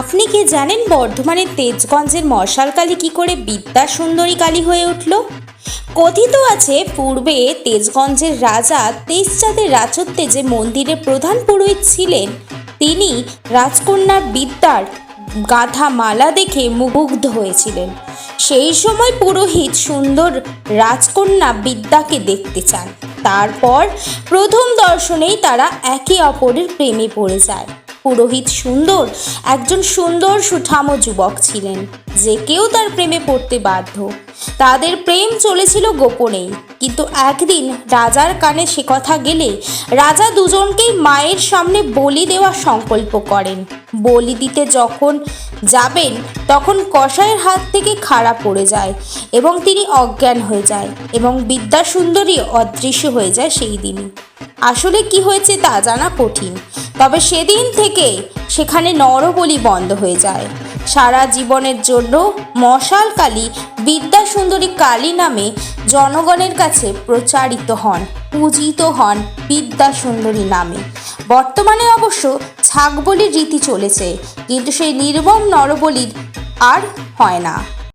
আপনি কি জানেন বর্ধমানের তেজগঞ্জের মশালকালী কী করে বিদ্যা সুন্দরী কালী হয়ে উঠল? কথিত আছে, পূর্বে তেজগঞ্জের রাজা তেজচাঁদের রাজত্বে যে মন্দিরের প্রধান পুরোহিত ছিলেন, তিনি রাজকন্যার বিদ্যার গাঁথা মালা দেখে মুগ্ধ হয়েছিলেন। সেই সময় পুরোহিত সুন্দর রাজকন্যা বিদ্যাকে দেখতে চান। তারপর প্রথম দর্শনেই তারা একে অপরের প্রেমে পড়ে যায়। পুরোহিত সুন্দর, একজন সুন্দর সুঠামো যুবক ছিলেন, যে কেউ তার প্রেমে পড়তে বাধ্য। তাদের প্রেম চলেছিল গোপনেই, কিন্তু একদিন রাজার কানে সে কথা গেলে রাজা দুজনকেই মায়ের সামনে বলি দেওয়ার সংকল্প করেন। বলি দিতে যখন যাবেন, তখন কসাইয়ের হাত থেকে খাড়া পড়ে যায় এবং তিনি অজ্ঞান হয়ে যায় এবং বিদ্যা সুন্দরী অদৃশ্য হয়ে যায় সেই দিনই আসলে কি হয়েছে তা জানা কঠিন তবে সেদিন থেকে সেখানে নরবলি বন্ধ হয়ে যায়। সারা জীবনের জন্য মশাল কালী বিদ্যাসুন্দরী কালী নামে জনগণের কাছে প্রচারিত হন, পূজিত হন বিদ্যাসুন্দরী নামে। বর্তমানে অবশ্য ছাগবলির রীতি চলেছে, কিন্তু সেই নির্মম নরবলির আর হয় না।